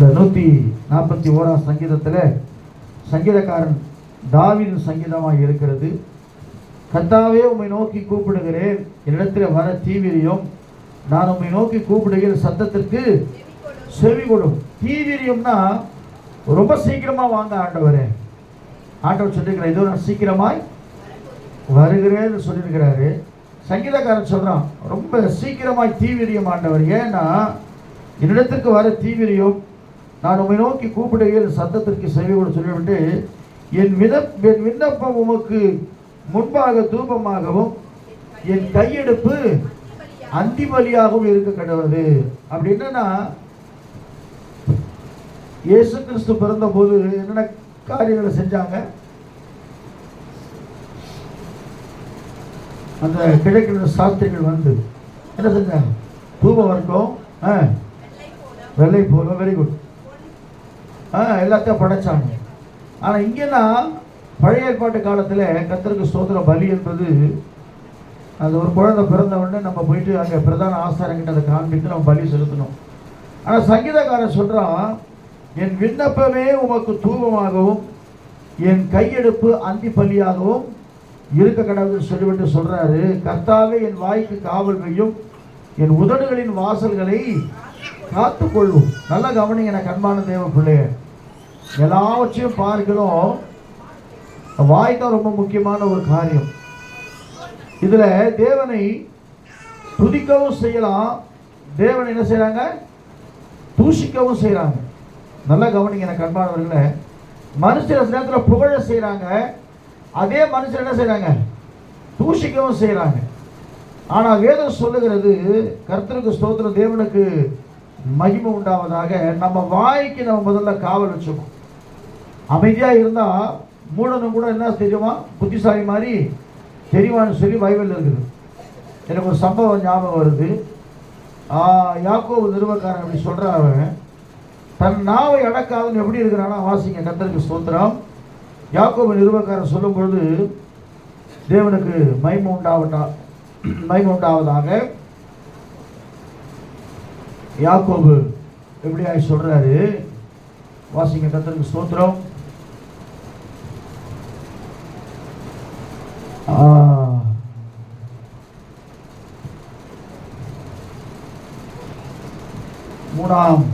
இந்த நூற்றி நாற்பத்தி ஓராம் சங்கீதத்தில் சங்கீதக்காரன் தாவின் சங்கீதமாக இருக்கிறது. கத்தாவே உம்மை நோக்கி கூப்பிடுகிறேன். என்னிடத்தில் வர தீவிரியம் நான் உம்மை நோக்கி கூப்பிடுகிற சத்தத்திற்கு செவி கொடும் தீவிரியம்னா ரொம்ப சீக்கிரமாக வாங்க ஆண்டவரே. ஆண்டவர் சொல்லியிருக்கிறார் இதோ நான் சீக்கிரமாய் வருகிறேன்னு சொல்லியிருக்கிறாரு. சங்கீதக்காரன் சொல்கிறான் ரொம்ப சீக்கிரமாய் தீவிரியம் ஆண்டவர். ஏன்னா என்னிடத்திற்கு வர தீவிரியம் நான் உம்மை நோக்கி கூப்பிடுகையில் சத்தத்திற்கு செவி கொடு சொல்லிவிட்டு என் வித என் விண்ணப்பம் உமக்கு முன்பாக தூபமாகவும் என் கையெடுப்பு அந்திபலியாகவும் இருக்க கடவுது அப்படி என்னன்னா இயேசு கிறிஸ்து பிறந்தபோது என்னென்ன காரியங்களை செஞ்சாங்க? அந்த கிடைக்கிற சாஸ்திரிகள் வந்து என்ன செஞ்சாங்க? தூபம் வரட்டும் ஆ. வெள்ளை போல வெரி குட் எல்லாத்தையும் படைச்சாங்க. ஆனால் இங்கேனா பழைய ஏற்பாட்டு காலத்தில் கத்தருக்கு சோதர பலி என்பது அது ஒரு குழந்தை பிறந்த உடனே நம்ம போயிட்டு அங்கே பிரதான ஆசாரங்கிட்ட அதை காண்பித்து நம்ம பலி செலுத்தணும். ஆனால் சங்கீதக்காரன் சொல்கிறான் என் விண்ணப்பமே உமக்கு தூபமாகவும் என் கையெடுப்பு அந்தி பலியாகவும் இருக்க கடவுள் சொல்லிவிட்டு சொல்கிறாரு கர்த்தாவே என் வாய்க்கு காவல் வையும் என் உதடுகளின் வாசல்களை காத்துக்கொள்ளும். நல்ல கவனிங்க எனக்கு அன்பான தேவ பிள்ளைய. எல்லாவற்றையும் பார்க்கிறோம் வாய் தான் ரொம்ப முக்கியமான ஒரு காரியம். இதுல தேவனை துதிக்கவும் செய்யலாம். தேவனை என்ன செய்கிறாங்க தூஷிக்கவும் செய்கிறாங்க நல்லா கவனிங்க எனக்கு அன்பானவர்களே. மனுஷர் சில நேரத்தில் புகழ செய்றாங்க. அதே மனுஷர் என்ன செய்கிறாங்க தூஷிக்கவும் செய்கிறாங்க ஆனா வேதம் சொல்லுகிறது கர்த்தருக்கு ஸ்தோத்திரம் தேவனுக்கு மகிமை உண்டாவதாக. நம்ம வாய்க்கு நம்ம முதல்ல காவல் வச்சுக்கணும். அமைதியாக இருந்தால் மூடனும் கூட என்ன தெரியுமா புத்திசாலி மாதிரி தெரியுமான்னு சொல்லி பைபிள் இருக்குது. எனக்கு ஒரு சம்பவம் ஞாபகம் வருது. ஆ, நிறுவக்காரன் அப்படி சொல்றான் அவன். தன் நாவை அடக்காதவன் எப்படி இருக்கிறானா வாசிங்க கத்தருக்கு ஸ்தோத்திரம். யாக்கோபு நிறுவக்காரன் சொல்லும் பொழுது தேவனுக்கு மகிமை உண்டாவட்டா மகிமை உண்டாவதாக யாக்கோபு எப்படியாய் சொல்கிறாரு வாசிங்க கத்தருக்கு ஸ்தோத்திரம் ஆ. மூணாம்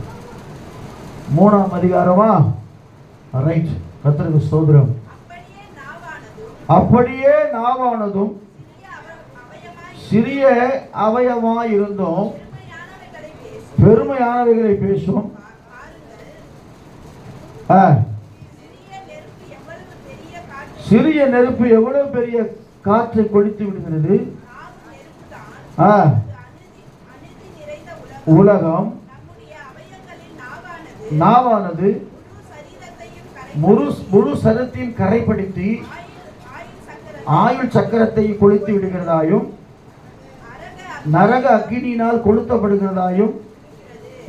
மூணாம் அதிகாரமா? ரைட் கத்திரக்கு சோதரம் அப்படியே நாவானதும் சிறிய அவயமாக இருந்தும் பெருமையானவைகளை பேசும். சிறிய நெருப்பு எவ்வளவு பெரிய காற்றை கொடுத்து விடுகிறது? உலகம் நாவானது முழு முழு சரத்தையும் கரைப்படுத்தி ஆயுள் சக்கரத்தை கொளுத்து கொளுத்தி விடுகிறதாயும் நரக அக்கினியினால் கொளுத்தப்படுகிறதாயும்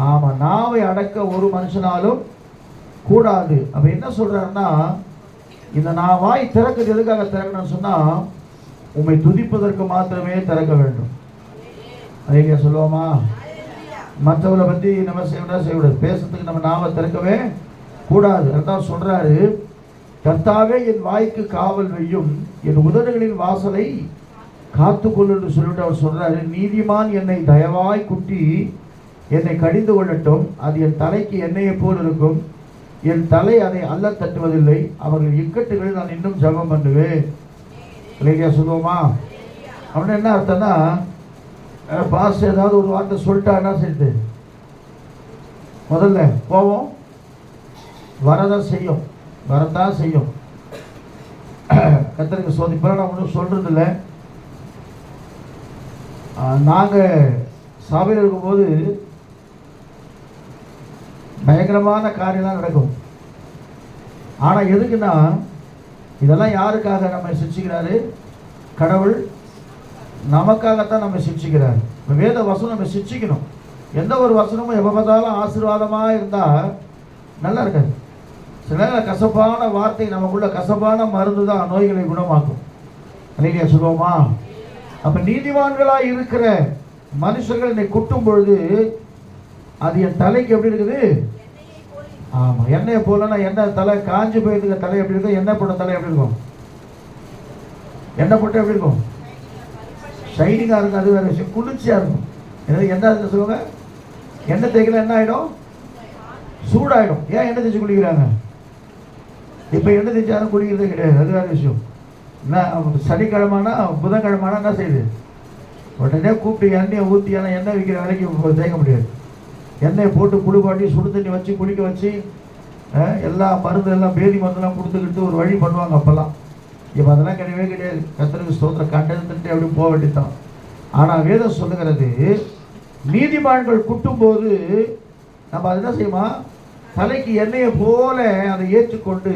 ஆமா நாவை அடக்க ஒரு மனுஷனாலும் கூடாது. அப்ப என்ன சொல்றாருன்னா இந்த நான் வாய் திறக்கிறது எதுக்காக திறக்கணும்னு சொன்னா உம்மை துதிப்பதற்கு மாத்திரமே திறக்க வேண்டும். அதே சொல்லுவோமா? மற்றவங்களை பற்றி நம்ம செய்யக்கூடாது செய்யக்கூடாது பேசுறதுக்கு நம்ம நாம திறக்கவே கூடாது. அதான் சொல்றாரு கர்த்தாவே என் வாய்க்கு காவல் வையும். என் உதடுகளின் வாசலை காத்துக்கொள்ளு என்று சொல்லிட்டு அவர் சொல்றாரு நீதிமான் என்னை தயவாய் குட்டி என்னை கடிந்து கொள்ளட்டும். அது என் தலைக்கு எண்ணெயை போல் இருக்கும். என் தலை அதை அல்ல தட்டுவதில்லை. அவர்கள் இக்கட்டுகளில் நான் இன்னும் ஜெபம் பண்ணுவேன். இல்லையா சொல்லுவோமா? அப்படின்னு என்ன அர்த்தம்னா பாஸ் ஏதாவது ஒரு வார்த்தை சொல்லிட்டான்னா செய்யுது முதல்ல கோபம் வரதான் செய்யும். வரதான் செய்யும். கத்தருக்கு சோதிப்பெல்லாம் நான் ஒன்றும் சொல்றது இல்லை நாங்கள் சபையில் இருக்கும்போது பயங்கரமான காரியம்லாம் நடக்கும். ஆனால் எதுக்குன்னா இதெல்லாம் யாருக்காக நம்ம சிரிச்சுக்கிறாரு கடவுள் நமக்காகத்தான் நம்ம சிக்ஷிக்கிறார். இப்போ வேத வசனம் நம்ம சிக்ஷிக்கணும். எந்த ஒரு வசனமும் எப்போ பார்த்தாலும் ஆசீர்வாதமாக இருந்தால் நல்லா இருக்காது. சில நேரம் கசப்பான வார்த்தை நமக்குள்ள கசப்பான மருந்து தான் நோய்களை குணமாக்கும். இல்லையா சொல்லுவோமா? அப்போ நீதிவான்களாக இருக்கிற மனுஷர்கள் என்னை குட்டும் பொழுது அது என் தலைக்கு எப்படி இருக்குது? ஆமாம் எண்ணெயை போலன்னா எண்ணெய் தலை காஞ்சி போயிருக்க தலை எப்படி இருக்கும்? எண்ணெய் போட்ட தலை எப்படி இருக்கும்? எண்ணெய் போட்டு எப்படி இருக்கும்? ஷைனிங்காக இருக்கும் அது வேற விஷயம். குளிர்ச்சியாக இருக்கும். எனக்கு என்ன அதுல சொல்லுவாங்க? எண்ணெய் தேய்க்கல என்ன ஆகிடும் சூடாயிடும். ஏன் எண்ணெய் தேய்ச்சி குளிக்கிறாங்க? இப்போ எண்ணெய் தேய்ச்சாலும் குளிக்கிறதே கிடையாது. அது வேற விஷயம். என்ன சனிக்கிழமைனா புதன்கிழமைனா என்ன செய்யுது? உடனே கூப்பிட்டு எண்ணெயை ஊற்றி ஆனால் எண்ணெய் விற்கிற வேலைக்கு தேய்க்க முடியாது. எண்ணெயை போட்டு குளிப்பாட்டி சுடு தண்ணி வச்சு குளிக்க வச்சு எல்லா மருந்து எல்லாம் பேதி மருந்தெல்லாம் கொடுத்துக்கிட்டு ஒரு வழி பண்ணுவாங்க அப்போல்லாம். இப்போ அதெல்லாம் கிடையவே கிடையாது. கத்தனுக்கு ஸ்தோத்திர கண்டதுன்ட்டு அப்படி போக வேண்டியதுதான். ஆனால் வேதம் சொல்லுகிறது நீதிமான்கள் குட்டும்போது நம்ம அது என்ன செய்யுமா? தலைக்கு எண்ணெயை போல அதை ஏற்றுக்கொண்டு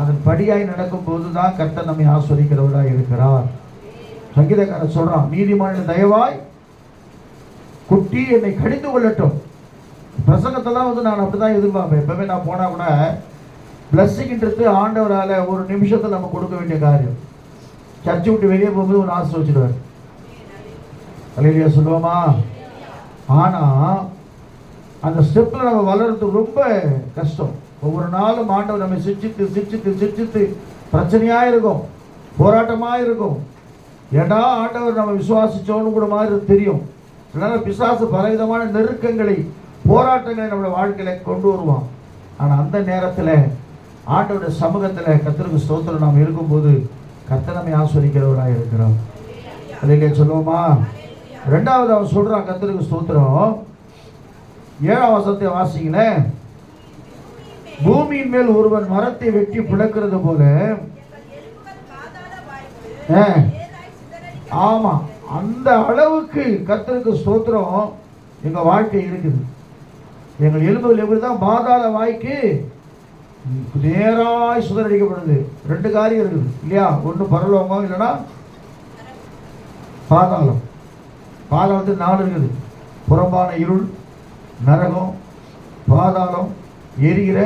அதன் படியாய் நடக்கும்போது தான் கர்த்தர் நம்மை ஆஸ்வதிக்கிறவராக இருக்கிறார். சங்கீதக்காரர் சொல்கிறான் நீதிமான தயவாய் குட்டி என்னை கடிந்து கொள்ளட்டும். பிரசங்கத்தெல்லாம் வந்து நான் அப்படிதான் எதிர்பார்ப்பேன். எப்பவுமே நான் போனா கூட பிளஸ்ஸிங்ன்றது ஆண்டவரால் ஒரு நிமிஷத்தை நம்ம கொடுக்க வேண்டிய காரியம். சர்ச்சை விட்டு வெளியே போகும்போது ஒரு ஆசை வச்சுடுவார். அலையிலியா சொல்லுவோமா? ஆனால் அந்த ஸ்டெப்பில் நம்ம வளர்றது ரொம்ப கஷ்டம். ஒவ்வொரு நாளும் ஆண்டவர் நம்ம சிரிச்சித்து சிரிச்சித்து சிரிச்சித்து பிரச்சனையாக இருக்கும் போராட்டமாக இருக்கும். ஏடா ஆண்டவர் நம்ம விசுவாசிச்சோன்னு கூட மாதிரி தெரியும். அதனால் பிசாசு பலவிதமான நெருக்கங்களை போராட்டங்களை நம்மளோட வாழ்க்கையில் கொண்டு வருவான். ஆனால் அந்த நேரத்தில் ஆண்டோட சமூகத்தில் கத்தருக்கு ஸ்தோத்திரம். நாம் இருக்கும்போது கர்த்தர் ஆஸ்வதிக்கிறவராக இருக்கிறோம் அதிலே சொல்லுவோமா? ரெண்டாவது அவன் சொல்கிறான் கத்தருக்கு ஸ்தோத்திரம். ஏழாம் வசத்தை வாசிங்களேன் பூமியின் மேல் ஒருவன் மரத்தை வெட்டி பிளக்கிறது போல ஆமாம் ஆ. அந்த அளவுக்கு கத்தருக்கு ஸ்தோத்திரம் எங்கள் வாழ்க்கை இருக்குது. எங்கள் எலும்புகள் எப்படி தான் பாதாள வாய்க்கு நேராய் சுதரடிக்கப்படுது ரெண்டு காரியம் இருக்குது. இல்லையா? ஒன்று பரலோகம் இல்லைன்னா பாதாளம். பாதாளத்துக்கு நாலு இருக்குது. புறம்பான இருள் நரகம் பாதாளம் எரிகிற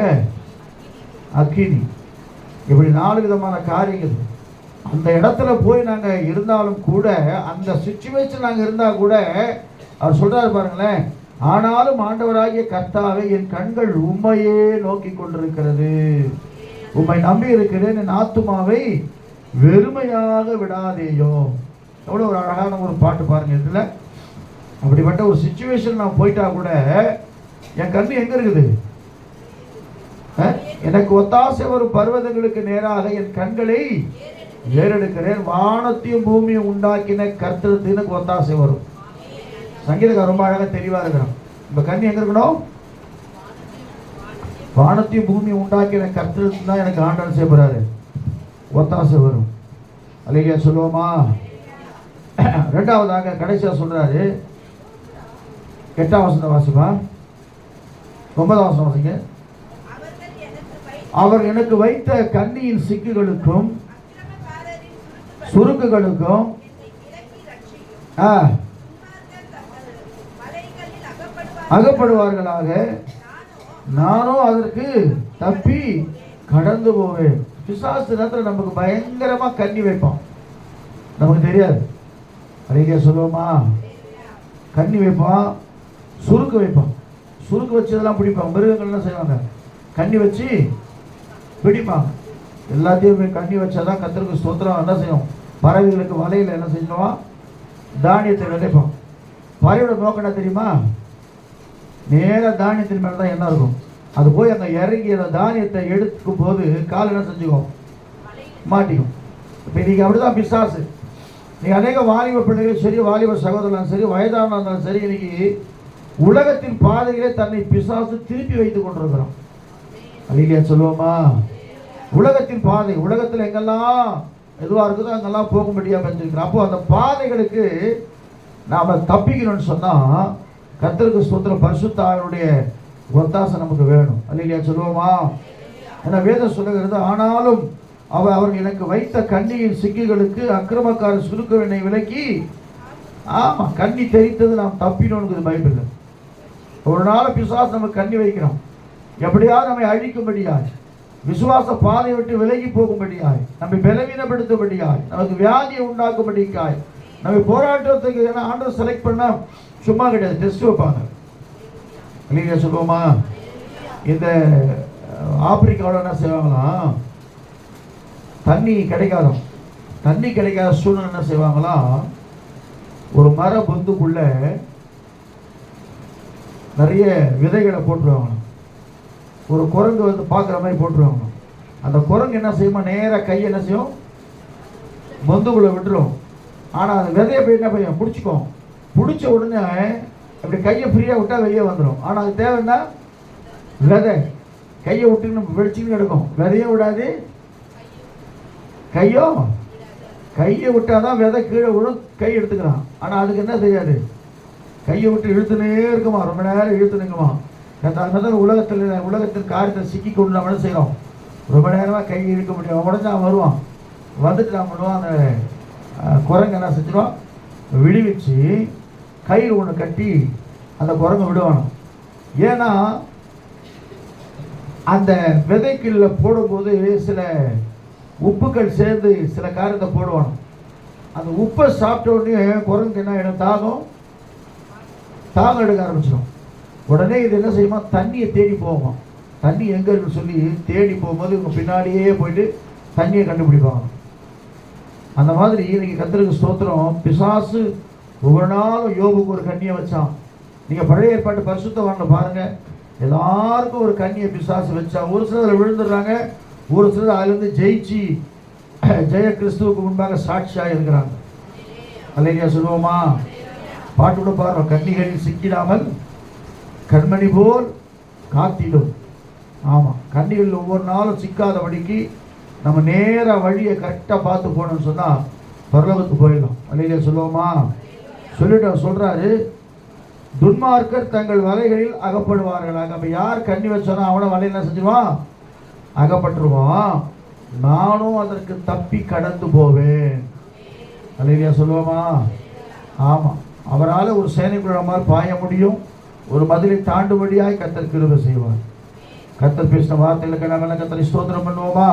அக்கினி. இப்படி நாலு விதமான காரியங்கள். அந்த இடத்துல போய் நாங்கள் இருந்தாலும் கூட அந்த சுச்சுவேஷன் நாங்கள் இருந்தால் கூட அவர் சொல்கிறார் பாருங்களேன் ஆனாலும் ஆண்டவராகிய கர்த்தாவை என் கண்கள் உம்மையே நோக்கி கொண்டிருக்கிறது. உம்மை நம்பி இருக்கிறேன் என் ஆத்துமாவை வெறுமையாக விடாதேயோ. எவ்வளோ ஒரு அழகான ஒரு பாட்டு பாருங்க இதில். அப்படிப்பட்ட ஒரு சுச்சுவேஷன் நான் போயிட்டா கூட என் கண்ணு எங்க இருக்குது? எனக்கு ஒத்தாசை வரும் பர்வதங்களுக்கு நேராக என் கண்களை ஏறெடுக்கிறேன். வானத்தையும் பூமியும் உண்டாக்கின கர்த்தருக்கு எனக்கு ஒத்தாசை வரும். சங்கீதக்காரர் ரொம்ப அழகாக தெளிவாக இருக்கிறான். இப்போ கண் எங்கே இருக்கணும்? வானத்தையும் பூமி உண்டாக்கின கர்த்தருக்கு தான் எனக்கு ஆண்டவன் செய்ய ஒத்தாசை வரும். அல்லையா சொல்லுவோமா? ரெண்டாவதாக கடைசியா சொல்கிறாரு எட்டாம் வசந்த வாசிப்பா? ஒன்பதாம் வசனம் வாசிங்க. அவர் எனக்கு வைத்த கண்ணியின் சிக்குகளுக்கும் சுருக்குகளுக்கும் ஆ, அகப்படுவார்களாக. நானும் அதற்கு தப்பி கடந்து போவேன். பிசாசு நேரத்தில் நமக்கு பயங்கரமாக கண்ணி வைப்பான். நமக்கு தெரியாது. அழகிய சொல்லுவோமா? கண்ணி வைப்பான் சுருக்கு வைப்பான். சுருக்கு வச்சதெல்லாம் பிடிப்பான். மிருகங்கள்லாம் செய்வாங்க. கண்ணி வச்சு பிடிப்பான் எல்லாத்தையும் கண்ணி வச்சாதான் கத்தருக்கு ஸ்தோத்திரம் என்ன செய்யும். பறவைகளுக்கு வலையில் என்ன செய்யணும் தானியத்தை விதைப்பான். பறவையோட நோக்கம் என்ன தெரியுமா? நேராக தானியத்தின் மேலே தான் என்ன இருக்கும். அது போய் அங்கே இறங்கி அந்த தானியத்தை எடுக்கும் போது கால் என்ன செஞ்சுக்கும்? மாட்டிக்கும். இப்போ அப்படி அப்படிதான் பிசாசு. நீங்கள் அநேக வாலிப பிள்ளைகள் சரி வாலிப சகோதரனாலும் சரி வயதான இருந்தாலும் சரி இன்னைக்கு உலகத்தின் பாதையிலே தன்னை பிசாசு திருப்பி வைத்துக் கொண்டிருக்கிறான். அலிலியா சொல்லுவோமா? உலகத்தின் பாதை உலகத்தில் எங்கெல்லாம் எதுவாக இருக்குதோ அங்கெல்லாம் போக முடியாமல் வச்சிருக்கிறோம் அப்போ அந்த பாதைகளுக்கு நாம் தப்பிக்கணும்னு சொன்னால் கத்தருக்கு ஸ்தோத்திரம். பரிசுத்தாருடைய ஒத்தாசை நமக்கு வேணும். அல்லையா சொல்லுவோமா? ஏன்னா வேதம் சொல்லுகிறது ஆனாலும் அவர் அவர் எனக்கு வைத்த கண்ணியின் சிக்கிகளுக்கு அக்கிரமக்கார சுருக்கவினை விலக்கி ஆமாம் கண்ணி தெரித்தது நாம் தப்பினோன்னு பைபிள் ஒரு நாள் பிசாசு நம்ம கண்ணி வைக்கிறோம் எப்படியாவது நம்மை அழிக்கும்படியாய் விசுவாச பாதை விட்டு விலகி போகும்படியாய் நம்மை பலவீனப்படுத்தும்படியாய் நமக்கு வியாதியை உண்டாக்கும்படிக்காய் நம்ம போராட்டத்துக்கு ஏன்னா ஆண்டவர் செலக்ட் பண்ண சும்மா கிடையாது டெஸ்ட் வைப்பாங்க. இல்லையா சொல்லுவோமா? இந்த ஆப்பிரிக்காவில் என்ன செய்வாங்களாம் தண்ணி கிடைக்காதோம் தண்ணி கிடைக்காத சூழ்நிலை என்ன செய்வாங்களாம் ஒரு மர பொந்துக்குள்ள நிறைய விதைகளை போட்டுருவாங்களாம் ஒரு குரங்கு வந்து பார்க்குற மாதிரி போட்டுருவாங்களாம் அந்த குரங்கு என்ன செய்யுமா நேராக கை என்ன செய்யும்? பொந்துக்குள்ளே விட்டுரும். ஆனால் அந்த விதையை போய் என்ன பையன் பிடிச்சிக்கும் பிடிச்ச உடனே அப்படி கையை ஃப்ரீயாக விட்டால் வெளியே வந்துடும் ஆனால் அது தேவைன்னா விதை கையை விட்டுன்னு வெடிச்சுன்னு எடுக்கும் விதையும் விடாது. கையோ? கையை விட்டால் தான் விதை கீழே விழும் கை எடுத்துக்கிறான் ஆனால் அதுக்கு என்ன செய்யாது? கையை விட்டு இழுத்துனே இருக்குமா? ரொம்ப நேரம் இழுத்துனுங்கம்மா நிற்குமா அதனால உலகத்தில் உலகத்தின் காரியத்தை சிக்கி கொண்டு நம்ம என்ன செய்கிறோம் ரொம்ப நேரமாக கை இழுக்க முடியும் உடனே அவன் வருவான். வந்துட்டு நான் பண்ணுவான் அந்த குரங்கு என்ன செஞ்சிடும் விடுவிச்சு கயிறு ஒன்று கட்டி அந்த குரங்கு விடுவானோ ஏன்னா அந்த விதைக்குள்ள போடும்போது சில உப்புக்கள் சேர்ந்து சில காரியத்தை போடுவானோ அந்த உப்பை சாப்பிட்ட உடனே குரங்கு என்ன ஆகிடும் தாகம் தாகம் எடுக்க ஆரம்பிச்சிடும். உடனே இது என்ன செய்யுமா? தண்ணியை தேடி போவோம் தண்ணி எங்கே இருக்குன்னு சொல்லி தேடி போகும்போது இவங்க பின்னாடியே போயிட்டு தண்ணியை கண்டுபிடிப்பாங்க. அந்த மாதிரி இன்னைக்கு கத்திரிக்கு ஸ்தோத்திரம். பிசாசு ஒவ்வொரு நாளும் யோபுக்கு ஒரு கண்ணியை வச்சான். நீங்கள் பழைய ஏற்பாட்டு பரிசுத்தவான்ல பாருங்க. எல்லாருக்கும் ஒரு கண்ணியை பிசாசு வச்சான். ஒரு சிலர் விழுந்துடுறாங்க. ஒரு சிலர் அதுலேருந்து ஜெயிச்சு ஜெய கிறிஸ்துவுக்கு முன்பாக சாட்சியாக இருக்கிறாங்க. அல்லையா சொல்லுவோமா? பாட்டு கூட பாருங்க கன்னிகளில் சிக்கிடாமல் கண்மணி போல் காத்திடும். ஆமாம் கன்னிகளில் ஒவ்வொரு நாளும் சிக்காதபடிக்கு நம்ம நேராக வழியை கரெக்டாக பார்த்து போகணும்னு சொன்னால் பரலோகத்துக்கு போயிடலாம். அல்லையா சொல்லுவோமா? சொல்லிட்டு அவர் சொல்கிறாரு துன்மார்க்கர் தங்கள் வலைகளில் அகப்படுவார்களாக. அப்போ யார் கண்ணி வச்சானோ அவனை வலையில் என்ன செஞ்சிருவான்? அகப்பட்டுருவான். நானும் அதற்கு தப்பி கடந்து போவேன். அலைவியா சொல்லுவோமா? ஆமாம் அவரால் ஒரு சேனைக்குள்ள மாதிரி பாய முடியும். ஒரு மதிலை தாண்டுபடியாய் கத்தர் கிருப செய்வார். கத்தர் பேசின வார்த்தைகளுக்கு நாங்கள் கத்தரை ஸ்தோத்திரம் பண்ணுவோமா?